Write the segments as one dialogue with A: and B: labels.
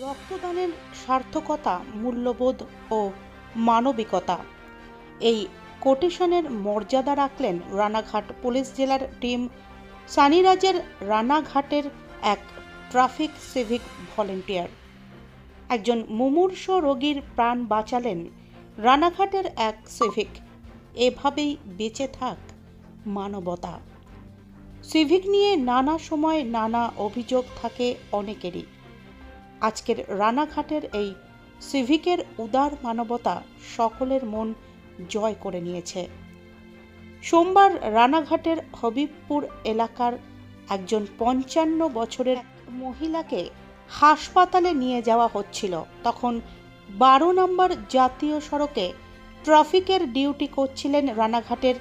A: রক্তদানের সার্থকতা, মূল্যবোধ ও মানবিকতা। এই কোটেশনের মর্যাদা রাখলেন রানাঘাট পুলিশ জেলার টিম। সানিরাজের রানাঘাটের এক ট্রাফিক সিভিক ভলেন্টিয়ার। একজন মুমূর্ষ রোগীর প্রাণ বাঁচালেন রানাঘাটের এক সিভিক। এভাবেই বেঁচে থাক মানবতা। সিভিক নিয়ে নানা সময় নানা অভিযোগ থাকে অনেকেরই। আজকের রানাঘাটের এই সিভিকের উদার মানবতা সকলের মন জয় করে নিয়েছে। সোমবার রানাঘাটের হবিবপুর এলাকার একজন পঞ্চান্ন বছরের মহিলাকে হাসপাতালে নিয়ে যাওয়া হচ্ছিল। তখন বারো নম্বর জাতীয় সড়কে ট্রাফিকের ডিউটি করছিলেন রানাঘাটের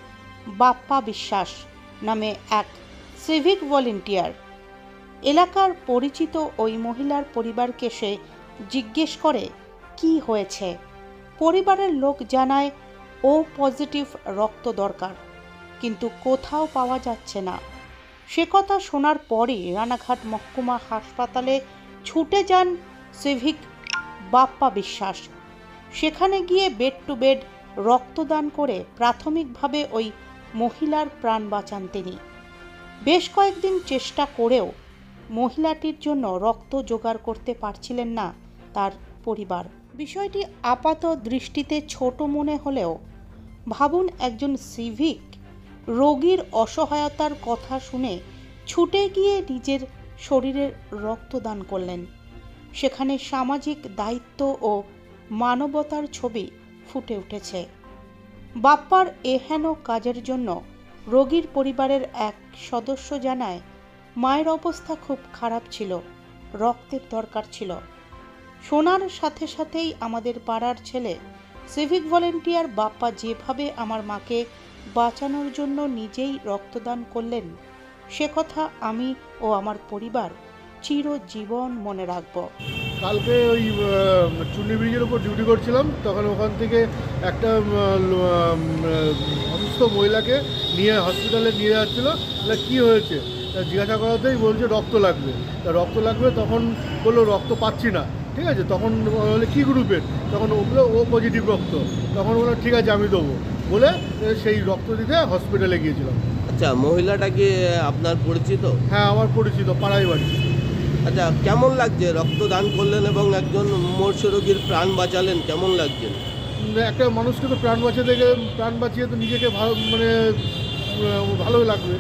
A: বাপ্পা বিশ্বাস নামে এক সিভিক ভলেন্টিয়ার। এলাকার পরিচিত ওই মহিলার পরিবারকে সে জিজ্ঞেস করে, কি হয়েছে? পরিবারের লোক জানায়, ও পজিটিভ রক্ত দরকার, কিন্তু কোথাও পাওয়া যাচ্ছে না। সে কথা শোনার পরই রানাঘাট মহকুমা হাসপাতালে ছুটে যান সিভিক বাপ্পা বিশ্বাস। সেখানে গিয়ে বেড টু বেড রক্তদান করে প্রাথমিকভাবে ওই মহিলার প্রাণ বাঁচান তিনি। বেশ কয়েকদিন চেষ্টা করেও মহিলাটির জন্য রক্ত জোগাড় করতে পারছিলেন না তার পরিবার। বিষয়টি আপাত দৃষ্টিতে ছোট মনে হলেও ভাবুন একজন সিভিক রোগীর অসহায়তার কথা শুনে ছুটে গিয়ে নিজের শরীরের রক্তদান করলেন। সেখানে সামাজিক দায়িত্ব ও মানবতার ছবি ফুটে উঠেছে। বাপ্পার এহেন কাজের জন্য রোগীর পরিবারের এক সদস্য জানায় মায়ের অবস্থা খুব খারাপ ছিল, রক্তের দরকার ছিল। শোনার সাথে সাথেই আমাদের পাড়ার ছেলে সিভিক ভলেন্টিয়ার বাপ্পা যেভাবে আমার মাকে বাঁচানোর জন্য নিজেই রক্তদান করলেন, সে কথা আমি ও আমার পরিবার চিরজীবন মনে রাখব।
B: কালকে ওই চুন্নি ব্রিজের উপর ডিউটি করছিলাম, তখন ওখান থেকে একটা অসুস্থ মহিলাকে নিয়ে হসপিটালে নিয়ে যাচ্ছিল। কী হয়েছে? তা জিজ্ঞাসা করাতেই বলছে রক্ত লাগবে। তা রক্ত লাগবে তখন বলল রক্ত পাচ্ছি না। ঠিক আছে? তখন বলে কী গ্রুপের? তখন ওগুলো ও পজিটিভ রক্ত। তখন বলল ঠিক আছে আমি দেবো। বলে সেই রক্ত দিতে হসপিটালে গিয়েছিলাম।
C: আচ্ছা মহিলাটা কি আপনার পরিচিত?
B: হ্যাঁ আমার পরিচিত পাড়াই বাড়ি।
C: আচ্ছা কেমন লাগছে? রক্তদান করলেন এবং একজন মৎস্য রোগীর প্রাণ বাঁচালেন কেমন লাগছে?
B: একটা মানুষকে তো প্রাণ বাঁচিয়ে থেকে প্রাণ বাঁচিয়ে তো নিজেকে ভালো মানে আহ, ভালো লাগবে।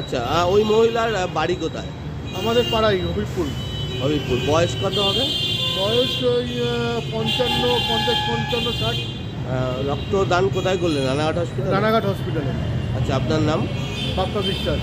C: আচ্ছা ওই মহিলার বাড়ি কোথায়?
B: আমাদের পাড়াই হবিপুর।
C: হবিপুর। বয়স কত হবে?
B: বয়স ওই পঞ্চান্ন পঞ্চাশ পঞ্চান্ন ষাট।
C: রক্তদান কোথায় করলেন? রানাঘাট হসপিটাল
B: রানাঘাট হসপিটালে
C: আচ্ছা আপনার নাম?
B: বাপ্পা বিশ্বাস।